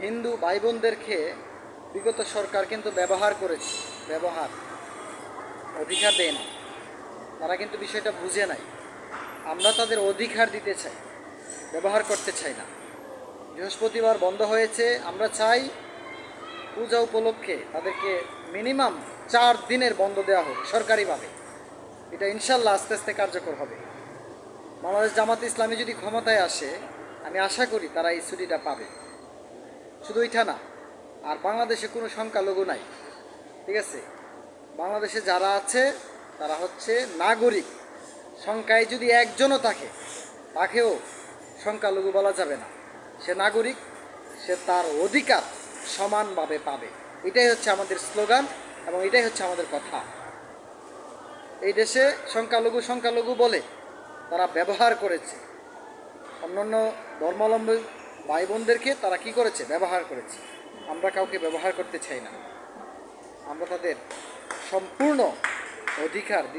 হিন্দু ভাই বোনদেরকে বিগত সরকার কিন্তু ব্যবহার করেছে, ব্যবহার, অধিকার দেয় না। তারা কিন্তু বিষয়টা বুঝে নাই। আমরা তাদের অধিকার দিতে চাই, ব্যবহার করতে চাই না। বৃহস্পতিবার বন্ধ হয়েছে, আমরা চাই পূজা উপলক্ষে তাদেরকে মিনিমাম চার দিনের বন্ধ দেওয়া হোক, সরকারিভাবে। এটা ইনশাল্লাহ আস্তে আস্তে কার্যকর হবে। বাংলাদেশ জামাত ইসলামী যদি ক্ষমতায় আসে, আমি আশা করি তারা এই ছুটিটা পাবে। শুধু ওইটা না, আর বাংলাদেশে কোনো সংখ্যালঘু নাই, ঠিক আছে? বাংলাদেশে যারা আছে, তারা হচ্ছে নাগরিক। সংখ্যায় যদি একজনও থাকে, তাকেও সংখ্যালঘু বলা যাবে না। সে নাগরিক, সে তার অধিকার সমানভাবে পাবে। এটাই হচ্ছে আমাদের স্লোগান এবং এটাই হচ্ছে আমাদের কথা। এই দেশে সংখ্যালঘু সংখ্যালঘু বলে তারা ব্যবহার করেছে। অন্যান্য ধর্মাবলম্বী ভাই বোনদেরকে তারা কি করেছে? ব্যবহার করেছে। আমরা কাউকে ব্যবহার করতে চাই না। আমরা তাদের সম্পূর্ণ অধিকার দিতে